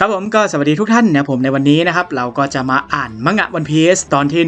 ครับผมก็สวัสดีทุกท่านนะผมในวันนี้นะครับเราก็จะมาอ่านมังงะวันพีซตอนที่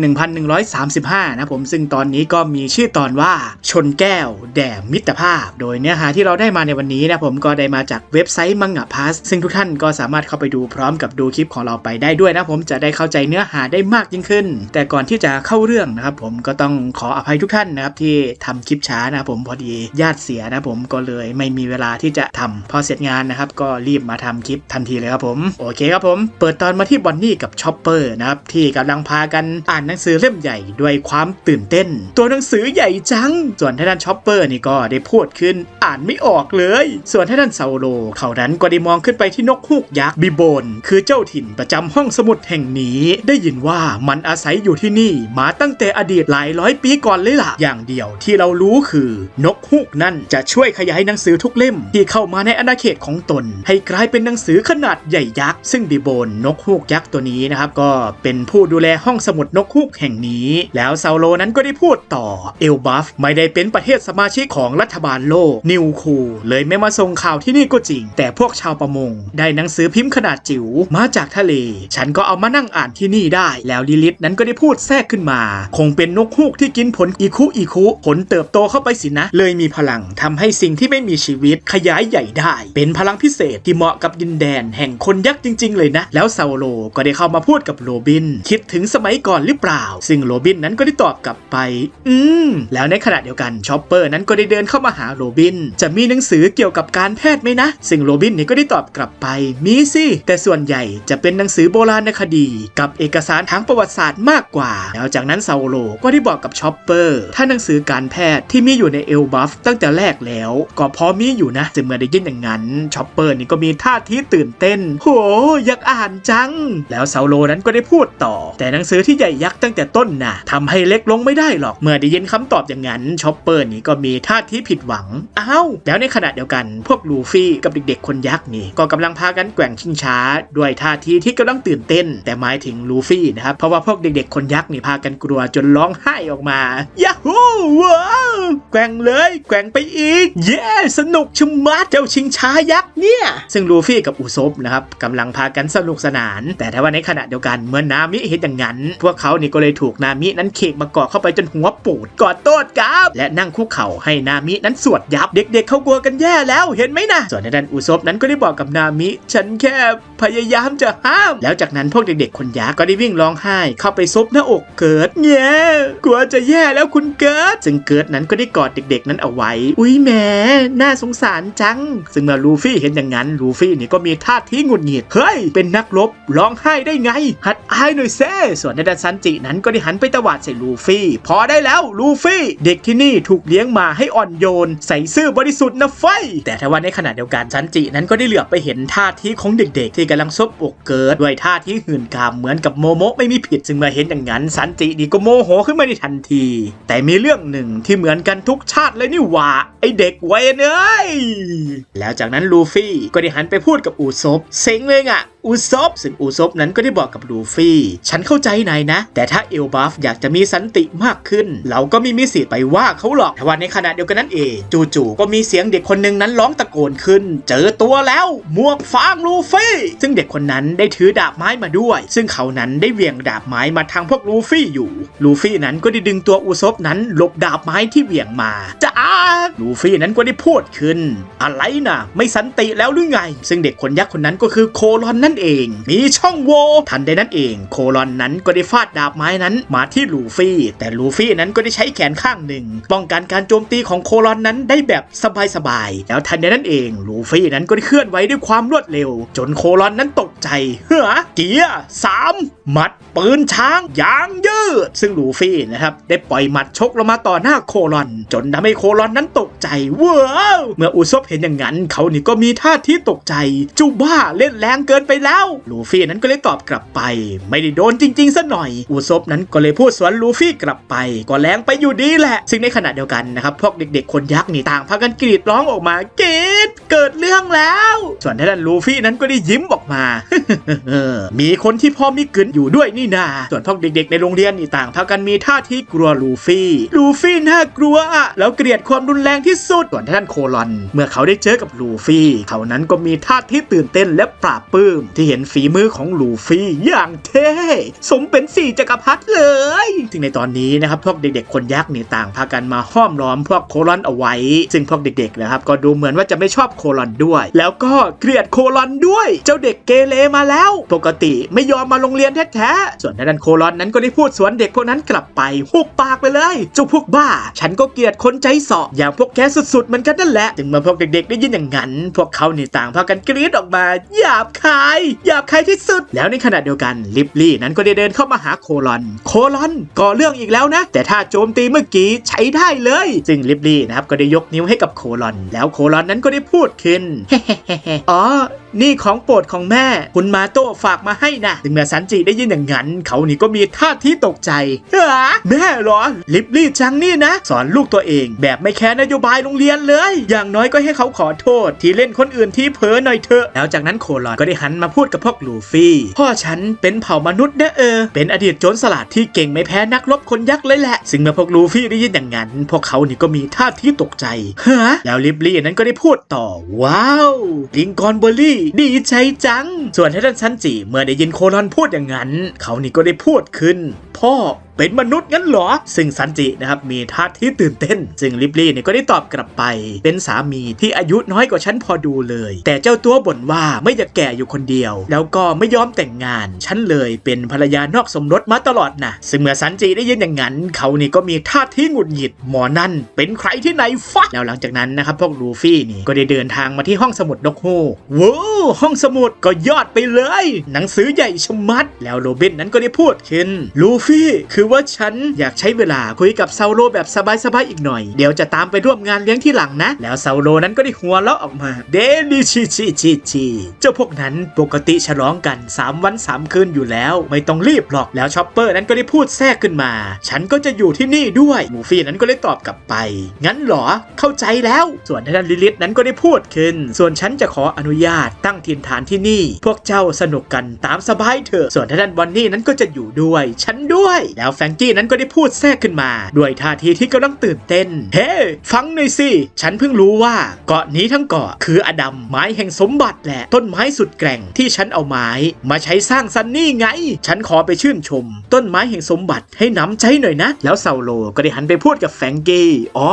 1135 นะผมซึ่งตอนนี้ก็มีชื่อตอนว่าชนแก้ว แด่มิตรภาพ โดยเนื้อหาที่เราได้มาในวันนี้นะผมก็ได้มาจากเว็บไซต์มังงะพาสซึ่งทุกท่านก็สามารถเข้าไปดูพร้อมกับดูคลิปของเราไปได้ด้วยนะผมจะได้เข้าใจเนื้อหาได้มากยิ่งขึ้น แต่ก่อนที่จะเข้าเรื่องนะครับผมก็ต้องขออภัยทุกท่านนะครับที่ทำคลิปช้านะผมพอดีญาติเสียนะผมก็เลยไม่มีเวลาที่จะทำพอเสร็จงานนะครับก็รีบมาทำคลิปทันทีเลยครับผมโอเคครับผม เปิดตอนมาที่บอนนี่กับชอปเปอร์นะครับ ที่กำลังพากันอ่านหนังสือเล่มใหญ่ด้วยความตื่นเต้น ตัวหนังสือใหญ่จัง ส่วนท่านชอปเปอร์นี่ก็ได้พูดขึ้นอ่านไม่ออกเลย ส่วนท่านเซาโลเขานั้นก็ได้มองขึ้นไปที่นกฮูกยักษ์บิโบน คือเจ้าถิ่นประจำห้องสมุดแห่งนี้ ได้ยินว่ามันอาศัยอยู่ที่นี่ มาตั้งแต่อดีตหลายร้อยปีก่อนเลยล่ะ อย่างเดียวที่เรารู้คือนกฮูกนั่นจะช่วยขยายหนังสือทุกเล่มที่เข้ามาในอาณาเขตของตน ให้กลายเป็นหนังสือขนาดใหญ่ยักษ์ซึ่งบิโบนนกฮูกยักษ์ตัวนี้นะครับก็เป็นผู้ดูแลห้องสมุดนกฮูกแห่งนี้ แล้วซาโลนั้นก็ได้พูดต่อเอลบัฟไม่ได้เป็นประเทศสมาชิกของรัฐบาลโลกนิวคูเลยไม่มาส่งข่าวที่นี่ก็จริง แต่พวกชาวประมง ได้หนังสือพิมพ์ขนาดจิ๋วมาจากทะเล ฉันก็เอามานั่งอ่านที่นี่ได้แล้วลิลิตนั้นก็ได้พูดแทรกขึ้นมา คงเป็นนกฮูกที่กินผลอีคุอีคุผลเติบโตเข้าไปสินะ เลยมีพลังทำให้สิ่งที่ไม่มีชีวิตขยายใหญ่ได้ เป็นพลังพิเศษที่เหมาะกับดินแดนแห่งคนยักษ์จริง ๆ เลยนะ แล้วซาโลก็ได้เข้ามาพูดกับโรบิน คิดถึงสมัยก่อนหรือเปล่า ซึ่งโรบินนั้นก็ได้ตอบกลับไป อืม แล้วในขณะเดียวกันชอปเปอร์นั้นก็ได้เดินเข้ามาหาโรบิน จะมีหนังสือเกี่ยวกับการแพทย์ไหมนะ ซึ่งโรบินนี่ก็ได้ตอบกลับไป มีสิ แต่ส่วนใหญ่จะเป็นหนังสือโบราณคดี กับเอกสารทางประวัติศาสตร์มากกว่า แล้วจากนั้นซาโลก็ได้บอกกับชอปเปอร์ถ้าหนังสือการแพทย์ที่มีอยู่ในเอลบัฟตั้งแต่แรกแล้ว ก็พอมีอยู่นะซึ่งเมื่อได้ยินอย่างนั้นชอปเปอร์นี่ก็มีท่าทีตื่นเต้นโหอยากอ่านจัง แล้วซาโลนั้นก็ได้พูดต่อ แต่หนังสือที่ใหญ่ยักษ์ตั้งแต่ต้นน่ะทำให้เล็กลงไม่ได้หรอก เมื่อได้ยินคำตอบอย่างนั้นชอปเปอร์นี่ก็มีท่าทีผิดหวัง อ้าว แล้วในขณะเดียวกันพวกลูฟี่กับเด็กๆ คนยักษ์นี่ ก็กำลังพากันแกว่งชิงช้า ด้วยท่าทีที่กำลังตื่นเต้น แต่หมายถึงลูฟี่นะครับ เพราะว่าพวกเด็กๆ คนยักษ์นี่พากันกลัวจนร้องไห้ออกมายาฮูว้าวแกว่งเลยแกว่งไปอีก เย้ สนุกชะมัดเจ้าชิงช้ายักษ์เนี่ย ซึ่งลูฟี่กับอุซบนะครับกำลังพากันสนุกสนาน แต่ถ้าว่าในขณะเดียวกันเมื่อนามิเห็นอย่างนั้น พวกเขานี่ก็เลยถูกนามินั้นเขกมากอดเข้าไปจนหัวปูดกอดโต้กับ และนั่งคุกเข่าให้นามินั้นสวดยับเด็กๆเขากลัวกันแย่แล้วเห็นไหมนะส่วนในด้านอุซบนั้นก็ได้บอกกับนามิ ฉันแค่พยายามจะห้าม แล้วจากนั้นพวกเด็กๆคนยักษ์ก็ได้วิ่งร้องไห้ เข้าไปซบหน้าอกเกิดแย่กลัวจะแย่แล้วคุณเกิดซึ่งเกิดนั้นก็ได้กอดเด็กๆ นั้นเอาไว้ อุ้ยแหมน่าสงสารจัง ซึ่งเมื่อลูฟี่เห็นอย่างนั้นลูฟี่นี่ก็มีท่าทีหงุดหงิดเฮ้ย เป็นนักรบร้องไห้ได้ไง หัดอายหน่อยเซ่ส่วนในด้านซันจินั้นก็ได้หันไปตวาดใส่ลูฟี่ พอได้แล้วลูฟี่ เด็กที่นี่ถูกเลี้ยงมาให้อ่อนโยน ใส่ซื่อบริสุทธิ์นะไฟ แต่ถ้าว่าในขณะเดียวกันซันจินั้นก็ได้เหลือบไปเห็นท่าทีของเด็กๆ ที่กำลังซบอกเกิดด้วยท่าทีหื่นกามเหมือนกับโมโมไม่มีผิดซึ่งเมื่อเห็นอย่างนั้นซันจินี่ก็โมโหขึ้นมาในทันที แต่มีเรื่องหนึ่งที่เหมือนกันทุกชาติเลยนี่หว่าไอเด็กเวนเอ้ยแล้วจากนั้นลูฟี่ก็ได้หันไปพูดกับอูซบเซงเลย อะอูซบซึ่งอูซบนั้นก็ได้บอกกับลูฟี่ ฉันเข้าใจนายนะ แต่ถ้าเอลบัฟอยากจะมีสันติมากขึ้น เราก็ไม่มีสิทธิ์ไปว่าเขาหรอกแต่ว่าในขณะเดียวกันนั้นเอง จู่ๆก็มีเสียงเด็กคนหนึ่งนั้นร้องตะโกนขึ้น เจอตัวแล้วหมวกฟางลูฟี่ ซึ่งเด็กคนนั้นได้ถือดาบไม้มาด้วย ซึ่งเขานั้นได้เหวี่ยงดาบไม้มาทางพวกลูฟี่อยู่ ลูฟี่นั้นก็ได้ดึงตัวอูซบนั้นหลบดาบไม้ที่เหวี่ยงมาจ้าลูฟี่นั้นก็ได้พูดขึ้น อะไรนะไม่สันติแล้วหรือไง ซึ่งเด็กคนยักษ์คนนั้นก็คือโคลอนนั่นเอง มีช่องโหว่ทันใดนั้นเอง โคลอนนั้นก็ได้ฟาดดาบไม้นั้นมาที่ลูฟี่ แต่ลูฟี่นั้นก็ได้ใช้แขนข้างหนึ่ง ป้องกันการโจมตีของโคลอนนั้นได้แบบสบายๆแล้วทันใดนั้นเอง ลูฟี่นั้นก็ได้เคลื่อนไหวด้วยความรวดเร็ว จนโคลอนนั้นตกใจเฮ้อเกียร์สามหมัดปืนช้างยางยืด ซึ่งลูฟี่นะครับได้ปล่อยหมัดชกลงมาต่อหน้าโคลอน จนทำให้โคลอนนั้นตกใจว้าวเมื่ออุซบเห็นอย่างนั้น เขานี่ก็มีท่าที่ตกใจจูบ้าเล่นแรงเกินไปแล้ว ลูฟี่นั้นก็เลยตอบกลับไป ไม่ได้โดนจริงๆซะหน่อย อุซบนั้นก็เลยพูดสวนลูฟี่กลับไป ก็แรงไปอยู่ดีแหละ ซึ่งในขณะเดียวกันนะครับพวกเด็กๆคนยักษ์นี่ต่างพากันกรีดร้องออกมากรีดเกิดเรื่องแล้ว ส่วนทางด้านลูฟี่นั้นก็ได้ยิ้มออกมา มีคนที่พอมีกึนอยู่ด้วยนี่นา ส่วนพวกเด็กๆในโรงเรียนนี่ต่างพากันมีท่าทีกลัวลูฟี่ ลูฟี่น่ากลัวอะแล้วเกลียดความรุนแรงที่สุด ส่วนทางด้านโคลอน เมื่อเขาได้เจอกับลูฟี่ เขานั้นก็มีท่าที่ตื่นเต้นและปราบปลื้มที่เห็นฝีมือของลูฟี่อย่างเท่สมเป็นสี่จักรพรรดิเลยซึ่งในตอนนี้นะครับพวกเด็กๆคนยักษ์นี่ต่างพากันมาห้อมล้อมพวกโคลอนเอาไว้ ซึ่งพวกเด็กๆนะครับก็ดูเหมือนว่าจะไม่ชอบโคลอนด้วย แล้วก็เกลียดโคลอนด้วย เจ้าเด็กเกเรมาแล้ว ปกติไม่ยอมมาโรงเรียนแท้ๆส่วนด้านโคลอนนั้นก็ได้พูดสวนเด็กพวกนั้นกลับไปหุบปากไปเลยเจ้าพวกบ้า ฉันก็เกลียดคนใจสาะอย่างพวกแกสุดๆเหมือนกันนั่นแหละถึงเมื่อพวกเด็กๆ ได้ยินอย่างนั้น พวกเขานี่ต่างพากันกรี๊ดออกมาหยาบคายหยาบคายที่สุด แล้วในขณะเดียวกันลิปลี่นั้นก็ได้เดินเข้ามาหาโคลอน โคลอนก่อเรื่องอีกแล้วนะ แต่ถ้าโจมตีเมื่อกี้ใช้ได้เลย ซึ่งลิปลี่นะครับก็ได้ยกนิ้วให้กับโคลอน แล้วโคลอนนั้นก็ได้พูดขึ้นอ๋อ นี่ของโปรดของแม่ คุณมาโต้ฝากมาให้นะถึงแม้สันจิได้ยินอย่างนั้น เขานี่ก็มีท่าที่ตกใจเฮ้อแม่เหรอ ลิปลี่จังนี่นะ สอนลูกตัวเอง แบบไม่แคร์นโยบายโรงเรียนเลย อย่างน้อยก็ให้เขาขอโทษ ที่เล่นคนอื่นที่เพ้อหน่อยเถอะ แล้วจากนั้นโคลอนก็ได้หันมาพูดกับพวกลูฟี่ พ่อฉันเป็นเผ่ามนุษย์นะเออ เป็นอดีตโจรสลัดที่เก่งไม่แพ้นักรบคนยักษ์เลยแหละ ซึ่งเมื่อพวกลูฟี่ได้ยินอย่างนั้น พวกเขานี่ก็มีท่าที่ตกใจฮะแล้วลิปลี่นั้นก็ได้พูดต่อว้าวลิงกอนเบอร์รี่ดีใจจัง ส่วนท่านชันจีเมื่อได้ยินโคลอนพูดอย่างนั้น เขานี่ก็ได้พูดขึ้น พ่อ เป็นมนุษย์งั้นเหรอ ซึ่งซันจินะครับมีท่าที่ตื่นเต้น ซึ่งลิปลี่เนี่ยก็ได้ตอบกลับไป เป็นสามีที่อายุน้อยกว่าฉันพอดูเลย แต่เจ้าตัวบ่นว่าไม่อยากแก่อยู่คนเดียว แล้วก็ไม่ยอมแต่งงาน ฉันเลยเป็นภรรยานอกสมรสมาตลอดนะซึ่งเมื่อซันจิได้ยินอย่างนั้น เขานี่ก็มีท่าที่หงุดหงิดหมอนั่น เป็นใครที่ไหนฟักแล้วหลังจากนั้นนะครับพวกลูฟี่นี่ก็ได้เดินทางมาที่ห้องสมุดนกฮูกว้าวห้องสมุดก็ยอดไปเลย หนังสือใหญ่ชะมัด แล้วโรบินนั้นก็ได้พูดขึ้นลูฟี่คือว่าฉันอยากใช้เวลาคุยกับเซาโลแบบสบายๆอีกหน่อย เดี๋ยวจะตามไปร่วมงานเลี้ยงที่หลังนะ แล้วเซาโลนั้นก็ได้หัวเราะออกมา เดลิชิชิชิชิเจ้าพวกนั้นปกติฉลองกัน 3 วัน 3 คืนอยู่แล้ว ไม่ต้องรีบหรอกแล้วชอปเปอร์นั้นก็ได้พูดแทรกขึ้นมา ฉันก็จะอยู่ที่นี่ด้วยมูฟี่นั้นก็ได้ตอบกลับไป งั้นเหรอเข้าใจแล้ว ส่วนท่านลิลิตนั้นก็ได้พูดขึ้น ส่วนฉันจะขออนุญาตตั้งถิ่นฐานที่นี่ พวกเจ้าสนุกกันตามสบายเถอะส่วนท่านบอนนี่นั้นก็จะอยู่ด้วย ฉันด้วยแล้วแฟงกี้นั้นก็ได้พูดแทรกขึ้นมา ด้วยท่าทีที่กำลังตื่นเต้น เฮ้ฟังหน่อยสิ ฉันเพิ่งรู้ว่าเกาะนี้ทั้งเกาะคืออดัมไม้แห่งสมบัติแหละ ต้นไม้สุดแกร่งที่ฉันเอาไม้ มาใช้สร้างซันนี่ไง ฉันขอไปชื่นชม ต้นไม้แห่งสมบัติให้น้ำใจหน่อยนะ แล้วเซาโลก็ได้หันไปพูดกับแฟงกี้อ๋อ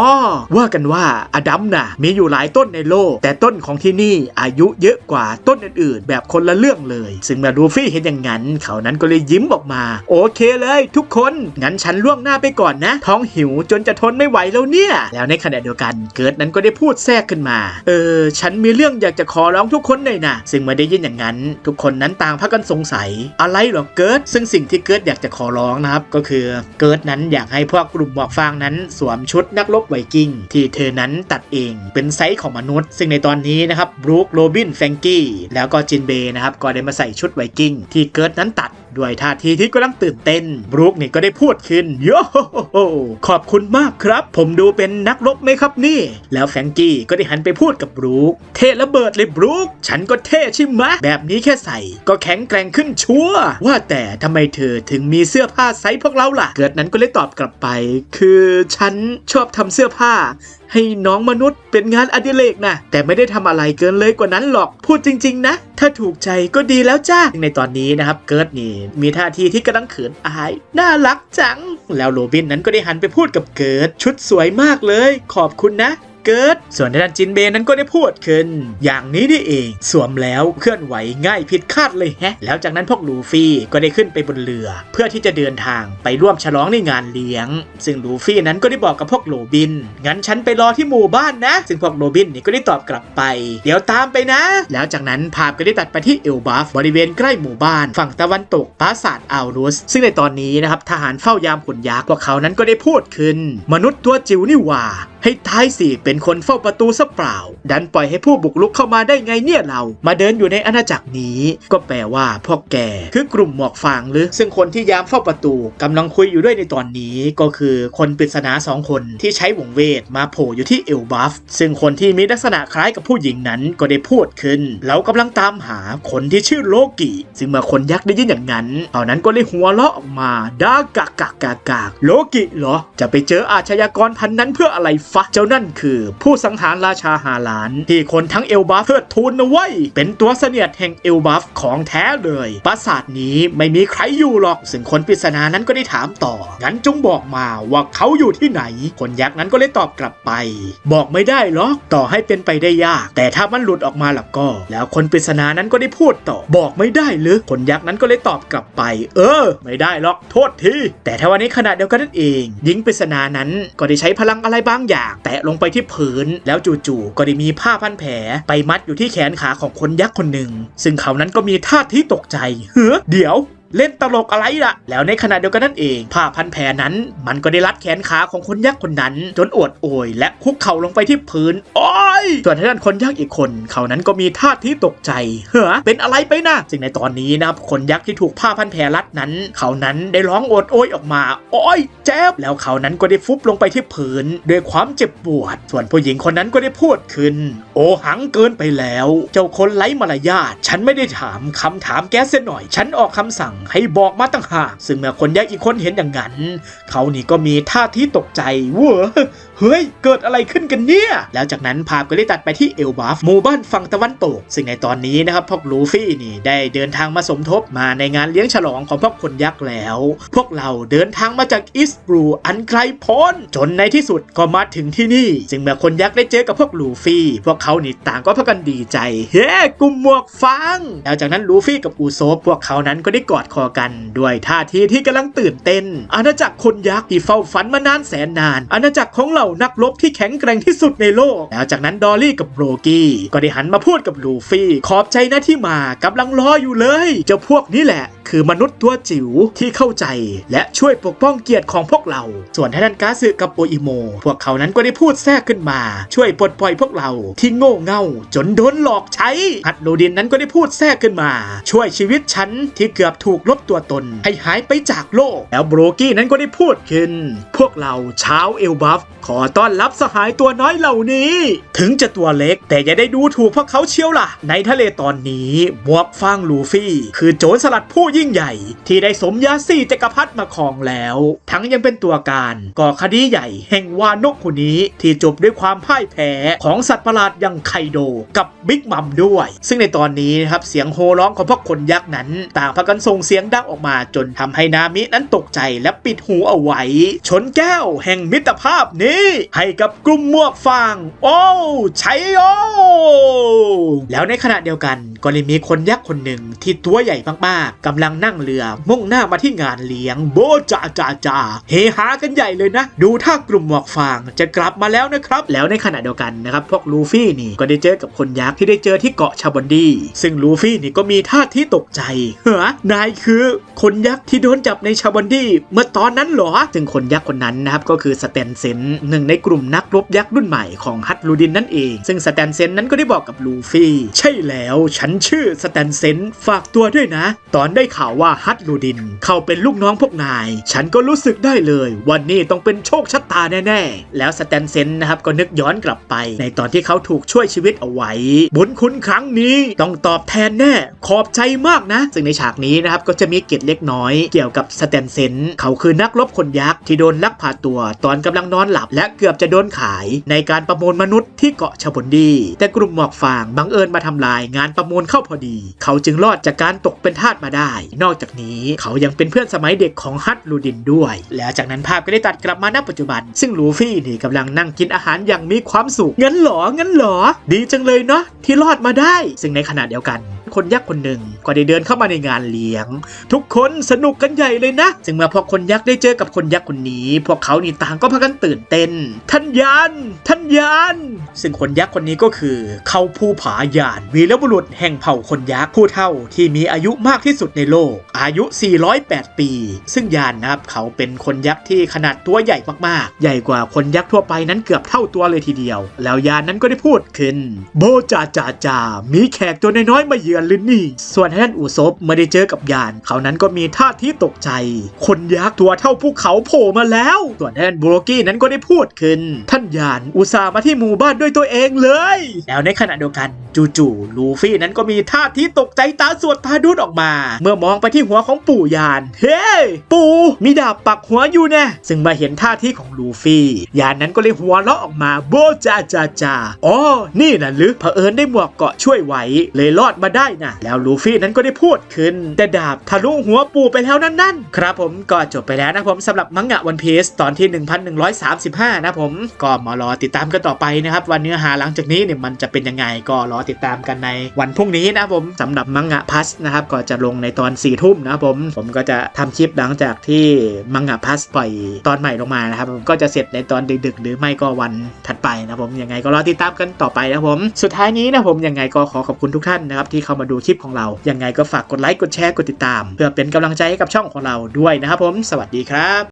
ว่ากันว่าอดัมน่ะ มีอยู่หลายต้นในโลก แต่ต้นของที่นี่อายุเยอะกว่าต้นอื่นๆ แบบคนละเรื่องเลย ซึ่งเมื่อลูฟี่เห็นอย่างนั้น เขานั้นก็เลยยิ้มออกมา โอเคเลย ทุกคนน งั้นฉันล่วงหน้าไปก่อนนะ ท้องหิวจนจะทนไม่ไหวแล้วเนี่ย แล้วในขณะเดียวกันเกิดนั้นก็ได้พูดแทรกขึ้นมา เออ ฉันมีเรื่องอยากจะขอร้องทุกคนหน่อยนะซึ่งเมื่อได้ยินอย่างนั้น ทุกคนนั้นต่างพากันสงสัย อะไรหรอเกิด ซึ่งสิ่งที่เกิดอยากจะขอร้องนะครับก็คือเกิดนั้นอยากให้พวกกลุ่มหมวกฟางนั้นสวมชุดนักรบไวกิ้ง ที่เธอนั้นตัดเองเป็นไซส์ของมนุษย์ ซึ่งในตอนนี้นะครับบรูคโรบินแฟงกี้แล้วก็จินเบย์นะครับก็ได้มาใส่ชุดไวกิ้งที่เกิดนั้นตัด ด้วยท่าทีที่กำลังตื่นเต้นบรูคนี่ก็ได้พูดขึ้นโยโฮโฮขอบคุณมากครับ ผมดูเป็นนักรบไหมครับนี่ แล้วแฟงกี้ก็ได้หันไปพูดกับบรูคเทระเบิดเลยบรูคฉันก็เท่ใช่ไหมแบบนี้แค่ใส่ ก็แข็งแกร่งขึ้นชัวร์ว่าแต่ทำไมเธอถึงมีเสื้อผ้าไซส์พวกเราล่ะ เกิดนั้นก็เลยตอบกลับไป คือฉันชอบทำเสื้อผ้า ให้น้องมนุษย์เป็นงานอดิเรกนะแต่ไม่ได้ทำอะไรเกินเลยกว่านั้นหรอกพูดจริง ๆ นะ ถ้าถูกใจก็ดีแล้วจ้าในตอนนี้นะครับเกิร์ตนี่มีท่าทีที่กำลังเขินอาย น่ารักจัง แล้วโรบินนั้นก็ได้หันไปพูดกับเกิร์ตชุดสวยมากเลย ขอบคุณนะ เกิด ส่วนทางด้านจินเบนั้นก็ได้พูดขึ้น อย่างนี้นี่เอง สวมแล้วเคลื่อนไหวง่ายผิดคาดเลยแฮะ แล้วจากนั้นพวกลูฟี่ก็ได้ขึ้นไปบนเรือ เพื่อที่จะเดินทางไปร่วมฉลองในงานเลี้ยง ซึ่งลูฟี่นั้นก็ได้บอกกับพวกโรบิน งั้นฉันไปรอที่หมู่บ้านนะ ซึ่งพวกโรบินนี่ก็ได้ตอบกลับไป เดี๋ยวตามไปนะ แล้วจากนั้นภาพก็ได้ตัดไปที่เอลบัฟบริเวณใกล้หมู่บ้าน ฝั่งตะวันตกปราสาทอัลรุส ซึ่งในตอนนี้นะครับทหารเฝ้ายามขุนยักษ์พวกเขานั้นก็ได้พูดขึ้น มนุษย์ตัวจิ๋วนี่หว่า ให้ทายสิเป็นคนเฝ้าประตูซะเปล่า ดันปล่อยให้ผู้บุกลุกเข้ามาได้ไงเนี่ยเรา มาเดินอยู่ในอาณาจักรนี้ ก็แปลว่าพวกแกคือกลุ่มหมวกฟางหรือ ซึ่งคนที่ยามเฝ้าประตูกำลังคุยอยู่ด้วยในตอนนี้ก็คือคนปริศนาสองคนที่ใช้วงเวทมาโผล่อยู่ที่เอลบัฟซึ่งคนที่มีลักษณะคล้ายกับผู้หญิงนั้นก็ได้พูดขึ้น เรากำลังตามหาคนที่ชื่อโลกิซึ่งเมื่อคนยักษ์ได้ยินอย่างนั้นตอนนั้นก็เลยหัวเราะออกมาด่ากากากากากโลกิเหรอจะไปเจออาชญากรพันนั้นเพื่ออะไรฟะ เจ้านั่นคือ ผู้สังหารราชาฮาลาน ที่คนทั้งเอลบัฟเทิดทูนนะเว้ย เป็นตัวเสนียดแห่งเอลบัฟของแท้เลย ปราสาทนี้ไม่มีใครอยู่หรอก ซึ่งคนปริศนานั้นก็ได้ถามต่อ งั้นจงบอกมาว่าเขาอยู่ที่ไหน คนยักษ์นั้นก็เลยตอบกลับไป บอกไม่ได้หรอกต่อให้เป็นไปได้ยาก แต่ถ้ามันหลุดออกมาล่ะก็ แล้วคนปริศนานั้นก็ได้พูดต่อ บอกไม่ได้หรือคนยักษ์นั้นก็เลยตอบกลับไป เออ ไม่ได้หรอกโทษทีแต่ถ้าวันนี้ขณะเดียวกันนั่นเอง หญิงปริศนานั้นก็ได้ใช้พลังอะไรบางอย่างแตะลงไปที่พื้น แล้วจู่ๆก็ได้มีผ้าพันแผลไปมัดอยู่ที่แขนขาของคนยักษ์คนหนึ่ง ซึ่งเขานั้นก็มีท่าที่ตกใจ เฮ้อเดี๋ยว เล่นตลกอะไรล่ะ แล้วในขณะเดียวกันนั่นเอง ผ้าพันแผลนั้น มันก็ได้รัดแขนขาของคนยักษ์คนนั้น จนอวดโอย และคุกเข่าลงไปที่พื้นโอ้ยส่วนทางด้านคนยักษ์อีกคน เขานั้นก็มีท่าทีตกใจเฮ้อเป็นอะไรไปนะซึ่งในตอนนี้นะครับคนยักษ์ที่ถูกผ้าพันแผลรัดนั้น เขานั้นได้ร้องโอดโอยออกมาโอ้ยเจ็บแล้วเขานั้นก็ได้ฟุบลงไปที่พื้นด้วยความเจ็บปวด ส่วนผู้หญิงคนนั้นก็ได้พูดขึ้น โอหังเกินไปแล้ว เจ้าคนไร้มารยาทฉันไม่ได้ถามคำถามแกเสียหน่อย ฉันออกคำสั่งให้บอกมาตั้งหากซึ่งเมื่อคนยักษ์อีกคนเห็นอย่างนั้น เขานี่ก็มีท่าทีตกใจเว้อเฮ้ย เกิดอะไรขึ้นกันเนี่ย แล้วจากนั้นภาพก็ได้ตัดไปที่เอลบัฟหมู่บ้านฝั่งตะวันตก ซึ่งในตอนนี้นะครับพวกลูฟี่นี่ได้เดินทางมาสมทบมาในงานเลี้ยงฉลองของพวกคนยักษ์แล้ว พวกเราเดินทางมาจากอิสบรูอันไกลพ้น จนในที่สุดก็มาถึงที่นี่ ซึ่งเมื่อคนยักษ์ได้เจอกับพวกลูฟี่ พวกเขานี่ต่างก็พากันดีใจ เฮ้กุมหมวกฟางแล้วจากนั้นลูฟี่กับอูโซฟพวกเขานั้นก็ได้กอดคอกันด้วยท่าทีที่กำลังตื่นเต้น อาณาจักรคนยักษ์ที่เฝ้าฝันมานานแสนนาน อาณาจักรของเหล่านักรบที่แข็งแกร่งที่สุดในโลก แล้วจากนั้นดอลลี่กับโรกี้ก็ได้หันมาพูดกับลูฟี่ ขอบใจนะที่มากำลังรออยู่เลยเจ้าพวกนี้แหละ คือมนุษย์ตัวจิ๋วที่เข้าใจ และช่วยปกป้องเกียรติของพวกเรา ส่วนทางด้านกาสึกับโออิโม พวกเขานั้นก็ได้พูดแทรกขึ้นมา ช่วยปลดปล่อยพวกเราที่โง่เง่า จนโดนหลอกใช้ฮัตโลดินนั้นก็ได้พูดแทรกขึ้นมา ช่วยชีวิตฉันที่เกือบถูกลบตัวตน ให้หายไปจากโลก แล้วโบรกี้นั้นก็ได้พูดขึ้น พวกเราชาวเอลบัฟขอต้อนรับสหายตัวน้อยเหล่านี้ ถึงจะตัวเล็กแต่อย่าได้ดูถูกพวกเขาเชียวล่ะ ในทะเลตอนนี้หมวกฟางลูฟี่ คือโจรสลัดผู้ยิ่งใหญ่ ที่ได้สมญาสี่จักรพรรดิมาครองแล้ว ทั้งยังเป็นตัวการก่อคดีใหญ่แห่งวานกคนนี้ ที่จบด้วยความพ่ายแพ้ของสัตว์ประหลาดอย่างไคโดกับบิ๊กมัมด้วย ซึ่งในตอนนี้นะครับเสียงโห่ร้องของพวกคนยักษ์นั้น ต่างพากันส่งเสียงดังออกมาจนทำให้นามินั้นตกใจและปิดหูเอาไว้ ชนแก้วแห่งมิตรภาพนี้ให้กับกลุ่มหมวกฟาง โอ้ชัยโอแล้วในขณะเดียวกันก็เลยมีคนยักษ์คนหนึ่งที่ตัวใหญ่มากๆกำลังนั่งเรือมุ่งหน้ามาที่งานเลี้ยง โบจ่าจ่าจ่าเฮฮากันใหญ่เลยนะ ดูถ้ากลุ่มหมวกฟางจะกลับมาแล้วนะครับ แล้วในขณะเดียวกันนะครับพวกลูฟี่นี่ก็ได้เจอกับคนยักษ์ที่ได้เจอที่เกาะชาบอนดี ซึ่งลูฟี่นี่ก็มีท่าที่ตกใจเฮ้อนายคือคนยักษ์ที่โดนจับในชาบอนดีเมื่อตอนนั้นเหรอ ซึ่งคนยักษ์คนนั้นนะครับก็คือสแตนเซนหนึ่งในกลุ่มนักรบยักษ์รุ่นใหม่ของฮัตลูดินนั่นเอง ซึ่งสแตนเซนนั้นก็ได้บอกกับลูฟี่ใช่แล้วฉันชื่อสแตนเซนฝากตัวด้วยนะ ตอนได้ข่าวว่าฮัตลูดิน เขาเป็นลูกน้องพวกนาย ฉันก็รู้สึกได้เลย วันนี้ต้องเป็นโชคชะตาแน่ๆ แล้วสแตนเซนนะครับก็นึกย้อนกลับไป ในตอนที่เขาถูกช่วยชีวิตเอาไว้ บุญคุณครั้งนี้ต้องตอบแทนแน่ ขอบใจมากนะ ซึ่งในฉากนี้นะครับก็จะมีเกร็ดเล็กน้อย เกี่ยวกับสแตนเซนเขาคือนักรบคนยักษ์ที่โดนลักพาตัว ตอนกำลังนอนหลับและเกือบจะโดนขายในการประมูลมนุษย์ที่เกาะชาบอนดี แต่กลุ่มหมอกฟางบังเอิญมาทำลายงานประมูลเข้าพอดี เขาจึงรอดจากการตกเป็นทาสมาได้ นอกจากนี้เขายังเป็นเพื่อนสมัยเด็กของฮัตลูดินด้วย แล้วจากนั้นภาพก็ได้ตัดกลับมาณปัจจุบัน ซึ่งลูฟี่นี่กำลังนั่งกินอาหารอย่างมีความสุขงั้นเหรองั้นเหรอ ดีจังเลยเนาะที่รอดมาได้ ซึ่งในขณะเดียวกันคนยักษ์คนหนึ่งก็ได้เดินเข้ามาในงานเลี้ยง ทุกคนสนุกกันใหญ่เลยนะซึ่งเมื่อพอคนยักษ์ได้เจอกับคนยักษ์คนนี้ พวกเขานี่ต่างก็พากันตื่นเต้น ท่านยานท่านยานซึ่งคนยักษ์คนนี้ก็คือเขาภูผายานวีรบุรุษแห่งเผ่าคนยักษ์ผู้เท่าที่มีอายุมากที่สุดในโลก อายุ 408 ปี ซึ่งยานนะครับเขาเป็นคนยักษ์ที่ขนาดตัวใหญ่มากๆ ใหญ่กว่าคนยักษ์ทั่วไปนั้นเกือบเท่าตัวเลยทีเดียว แล้วยานนั้นก็ได้พูดขึ้น โบจ่าจ่าจ่ามีแขกตัวน้อยๆมาเยือนนั้นนี่ ส่วนท่านอุซบไม่ได้เจอกับยาน เขานั้นก็มีท่าที่ตกใจ คนยักษ์ตัวเท่าภูเขาโผล่มาแล้ว ส่วนท่านบูโรกี้นั้นก็ได้พูดขึ้น ท่านยานอุตส่าห์มาที่หมู่บ้านด้วยตัวเองเลย แล้วในขณะเดียวกันจู่ๆลูฟี่นั้นก็มีท่าที่ตกใจตาสวดตาดูดออกมา เมื่อมองไปที่หัวของปู่ยาน เฮ้ปู่มีดาบปักหัวอยู่แน่ซึ่งมาเห็นท่าที่ของลูฟี่ยานนั้นก็เลยหัวเราะออกมาโบจ้าจ้าจ้าอ๋อนี่น่ะหรือเผอิญได้หมวกเกาะช่วยไว้เลยรอดมาได้นะแล้วลูฟี่นั้นก็ได้พูดขึ้น แต่ดาบทะลุหัวปู่ไปแล้วนั่นนั่นครับผมก็จบไปแล้วนะผมสำหรับมังงะวันพีซตอนที่ 1135 นะผม ก็มารอติดตามกันต่อไปนะครับวันเนื้อหาหลังจากนี้เนี่ยมันจะเป็นยังไงก็รอติดตามกันในวันพรุ่งนี้นะผมสำหรับมังงะพัสนะครับก็จะลงในตอน4ี่ทุ่มนะผมผมก็จะทำคลิปหลังจากที่มังงะพัสปล่อยตอนใหม่ลงมานะครับก็จะเสร็จในตอนดึกๆ หรือไม่ก็วันถัดไปนะผมยังไงก็รอติดตามกันต่อไปนะผม สุดท้ายนี้นะผมยังไงก็ขอขอบคุณทุกท่านนะครับที่เข้ามาดูคลิปของเรา ยังไงก็ฝากกดไลค์ กดแชร์ กดติดตาม เพื่อเป็นกำลังใจให้กับช่องของเราด้วยนะครับผม สวัสดีครับ